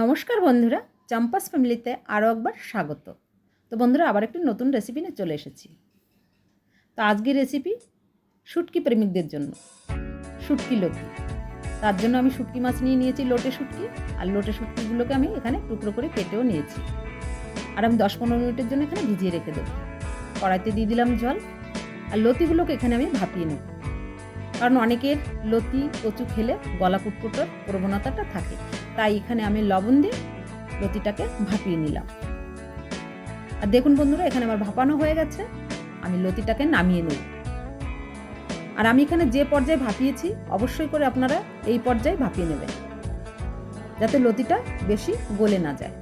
নমস্কার বন্ধুরা, চাম্পাস ফ্যামিলিতে আরও একবার স্বাগত। তো বন্ধুরা, আবার একটি নতুন রেসিপি নিয়ে চলে এসেছি। তো আজকের রেসিপি শুটকি প্রেমিকদের জন্য, শুটকি লতি। তার জন্য আমি শুটকি মাছ নিয়ে নিয়েছি, লোটে শুটকি। আর লোটে শুটকিগুলোকে আমি এখানে টুকরো করে কেটেও নিয়েছি। আর আমি দশ পনেরো মিনিটের জন্য এখানে ভিজিয়ে রেখে দেবো। কড়াইতে দিয়ে দিলাম জল। আর লতিগুলোকে এখানে আমি ভাপিয়ে নেব। কারণ অনেকের লতি, কচু খেলে গলা কুটকুটোর প্রবণতাটা থাকে। তাই এখানে আমি লবণ দিয়ে লতিটাকে ভাপিয়ে নিলাম। আর দেখুন বন্ধুরা, এখানে আমার ভাপানো হয়ে গেছে। আমি লতিটাকে নামিয়ে নেব। আর আমি এখানে যে পর্যায়ে ভাপিয়েছি, অবশ্যই করে আপনারা এই পর্যায়ে ভাপিয়ে নেবেন। যাতে লতিটা বেশি গলে না যায়।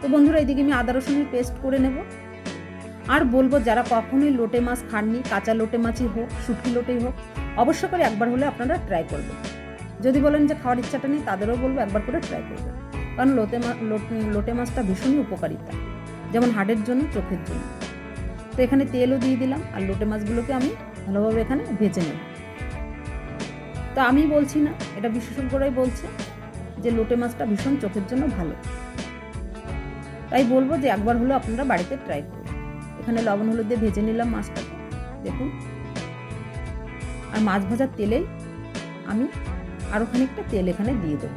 তো বন্ধুরা এইদিকে আমি আদা রসুনের পেস্ট করে নেব। আর বলব যারা কখনোই লোটে মাছ খাননি, কাঁচা লোটে মাছই হোক, শুটকি লোটেই হোক, অবশ্য করে একবার হলে আপনারা ট্রাই করবেন। যদি বলেন যে খাওয়ার ইচ্ছাটা নেই, তাদেরও বলব একবার করে ট্রাই করবেন। কারণ লোটে মা লোটে মাছটা ভীষণই উপকারিতা, যেমন হাড়ের জন্য, চোখের জন্য। তো এখানে তেলও দিয়ে দিলাম, আর লোটে মাছগুলোকে আমি ভালোভাবে এখানে ভেজে নেব। তো আমি বলছি না, এটা বিশেষজ্ঞরাই বলছে যে লোটে মাছটা ভীষণ চোখের জন্য ভালো। তাই বলব যে একবার হলো আপনারা বাড়িতে ট্রাই করুন। এখানে লবণ হলুদ দিয়ে ভেজে নিলাম মাছটাকে। দেখুন। আর মাছ ভাজার তেলেই আমি আরও খানিকটা তেল এখানে দিয়ে দেবো।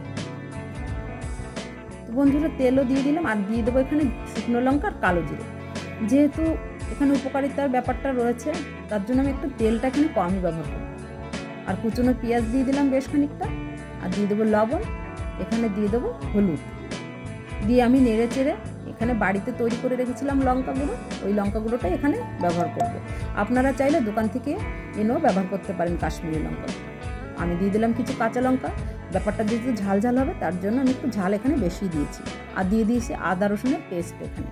তো বন্ধুরা, তেলও দিয়ে দিলাম আর দিয়ে দেবো এখানে শুকনো লঙ্কা আর কালো জিরে। যেহেতু এখানে উপকারিতার ব্যাপারটা রয়েছে, তার জন্য আমি একটু তেলটা এখানে কমই ব্যবহার করব। আর কুচনো পেঁয়াজ দিয়ে দিলাম বেশ খানিকটা। আর দিয়ে দেবো লবণ, এখানে দিয়ে দেবো হলুদ। দিয়ে আমি নেড়ে চেড়ে এখানে বাড়িতে তৈরি করে রেখেছিলাম লঙ্কা গুঁড়ো। ওই লঙ্কা গুঁড়োটাই এখানে ব্যবহার করব। আপনারা চাইলে দোকান থেকে এনেও ব্যবহার করতে পারেন কাশ্মীরি লঙ্কা। আমি দিয়ে দিলাম কিছু কাঁচা লঙ্কা। ব্যাপারটা যেহেতু ঝাল ঝাল হবে তার জন্য আমি একটু ঝাল এখানে বেশি দিয়েছি। আর দিয়ে দিয়েছি আদা রসুনের পেস্ট এখানে।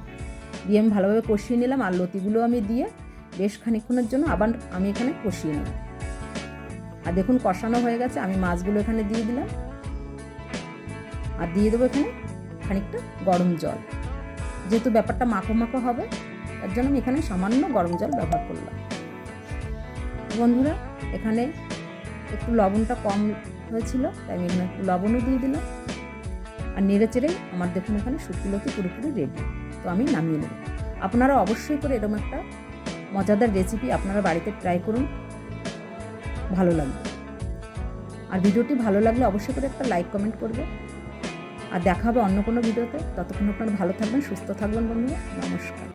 দিয়ে আমি ভালোভাবে কষিয়ে নিলাম আর লতিগুলো আমি দিয়ে বেশ খানিক্ষণের জন্য আবার আমি এখানে কষিয়ে নিলাম আর দেখুন কষানো হয়ে গেছে, আমি মাছগুলো এখানে দিয়ে দিলাম। আর দিয়ে দেবো এখানে খানিকটা গরম জল। যেহেতু ব্যাপারটা মাখো মাখো হবে, তার জন্য আমি এখানে সামান্য গরম জল ব্যবহার করলাম। বন্ধুরা, এখানে একটু লবণটা কম হয়েছিল, তাই আমি এখানে একটু লবণও দিয়ে দিলাম। আর নেড়ে চেড়েই আমার দেখুন এখানে লতি পুরোপুরি রেডি তো আমি নামিয়ে নেব। আপনারা অবশ্যই করে এরকম একটা মজাদার রেসিপি আপনারা বাড়িতে ট্রাই করুন, ভালো লাগবে। আর ভিডিওটি ভালো লাগলে অবশ্যই করে একটা লাইক কমেন্ট করবে। আর দেখা হবে অন্য কোনো ভিডিওতে। ততক্ষণ আপনারা ভালো থাকবেন সুস্থ থাকবেন বন্ধুরা। নমস্কার।